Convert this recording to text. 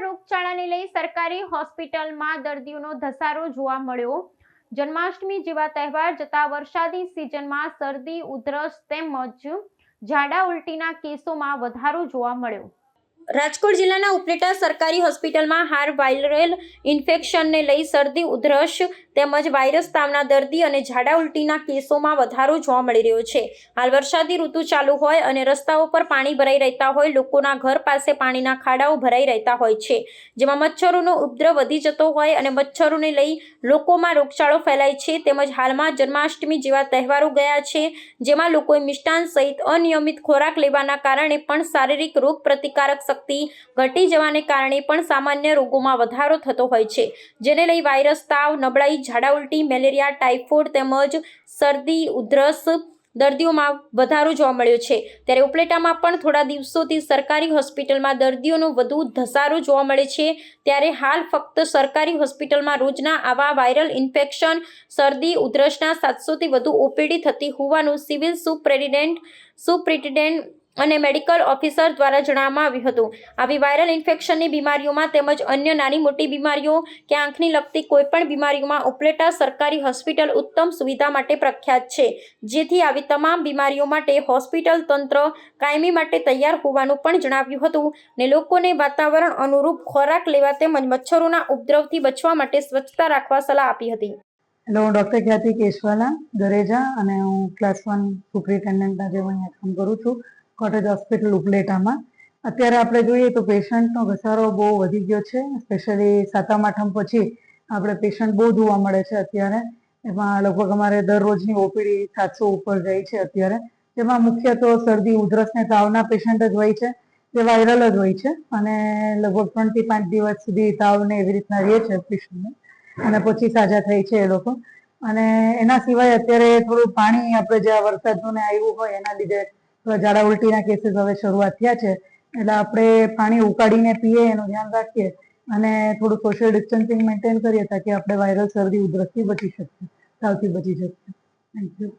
રોગચાળાને લઈ સરકારી હોસ્પિટલમાં દર્દીઓનો ધસારો જોવા મળ્યો. જન્માષ્ટમી જેવા તહેવાર જતા વરસાદી સિઝનમાં શરદી, ઉધરસ તેમજ ઝાડા ઉલટીના કેસોમાં વધારો જોવા મળ્યો. રાજકોટ જિલ્લાના ઉપલેટા સરકારી હોસ્પિટલમાં હાર વાયરલ, ઇન્ફેક્શનને લઈ શરદી, ઉધરસ તેમજ વાયરસ તાવના દર્દી અને ઝાડા ઉલટીના કેસોમાં વધારો જોવા મળી રહ્યો છે. હાલ વરસાદી ઋતુ ચાલુ હોય અને રસ્તાઓ પર પાણી ભરાઈ રહેતા હોય, લોકોના ઘર પાસે પાણીના ખાડાઓ ભરાઈ રહેતા હોય છે. જેમાં મચ્છરોનો ઉપદ્રવ વધી જતો હોય અને મચ્છરોને લઈ લોકોમાં રોગચાળો ફેલાય છે. તેમજ હાલમાં જન્માષ્ટમી જેવા તહેવારો ગયા છે, જેમાં લોકોએ મિષ્ટાન સહિત અનિયમિત ખોરાક લેવાના કારણે પણ શારીરિક રોગ પ્રતિકારક શક્તિ ઘટી જવાને કારણે પણ સામાન્ય રોગોમાં વધારો થતો હોય છે. જેને લઈ વાયરસ તાવ, નબળાઈ ઝાડા ઉલટી, મેલેરિયા, ટાઇફોઇડ તેમજ શરદી, ઉધરસ દર્દીઓમાં વધારો જોવા મળ્યો છે. ત્યારે ઉપલેટામાં પણ થોડા દિવસોથી સરકારી હોસ્પિટલમાં દર્દીઓનો વધુ ધસારો જોવા મળે છે. ત્યારે હાલ ફક્ત સરકારી હોસ્પિટલમાં રોજના આવા વાયરલ ઇન્ફેક્શન, શરદી, ઉધરસના સાતસોથી વધુ ઓપીડી થતી હોવાનું સિવિલ સુપ્રેડિડેન્ટ સુપ્રિન્ટેન્ડન્ટ અને મેડિકલ ઓફિસર દ્વારા જણાવવામાં આવ્યું હતું. આવી વાયરલ ઇન્ફેક્શનની બીમારીઓમાં તેમજ અન્ય નાની મોટી બીમારીઓ કે આંખની લગતી કોઈપણ બીમારીઓમાં ઉપલેટા સરકારી હોસ્પિટલ ઉત્તમ સુવિધા માટે પ્રખ્યાત છે, જેથી આવી તમામ બીમારીઓ માટે હોસ્પિટલ તંત્ર કાયમી માટે તૈયાર હોવાનું પણ જણાવ્યું હતું ને લોકોને વાતાવરણ અનુરૂપ ખોરાક લેવા તેમજ મચ્છરોના ઉપદ્રવથી બચવા માટે સ્વચ્છતા રાખવા સલાહ આપી હતી. હેલો, હું ડૉક્ટર ખ્યાતિ કેશવાલા દરેજા અને હું ક્લાસ વન સુપ્રિન્ટેન્ડન્ટ આજે અહીંયા કામ કરું છું. કોટેજ હોસ્પિટલ ઉપલેટામાં. અત્યારે આપણે જોઈએ તો પેશન્ટનો ઘસારો બહુ વધી ગયો છે. સ્પેશિયલી સાતમ આઠમ પછી આપણે પેશન્ટ બહુ જોવા મળે છે અત્યારે. એમાં લગભગ અમારે દરરોજની ઓપીડી સાતસો ઉપર જાય છે અત્યારે. જેમાં મુખ્ય તો શરદી, ઉધરસ ને તાવના પેશન્ટ જ હોય છે. જે વાયરલ જ હોય છે. અને લગભગ ત્રણથી પાંચ દિવસ સુધી તાવને એવી રીતના રહે છે પેશન્ટને. અને પછી સાજા થાય છે એ લોકો. અને એના સિવાય અત્યારે થોડું પાણી આપણે જે વરસાદનું ને આવ્યું હોય એના લીધે ઝાડા ઉલટીના કેસીસ હવે શરૂઆત થયા છે. એટલે આપણે પાણી ઉકાળીને પીએ, એનું ધ્યાન રાખીએ અને થોડું સોશિયલ ડિસ્ટન્સિંગ મેન્ટેન કરીએ, તાકી આપણે વાયરલ શરદી ઉધરસથી બચી શકીએ તાવથી બચી શકીએ. Thank you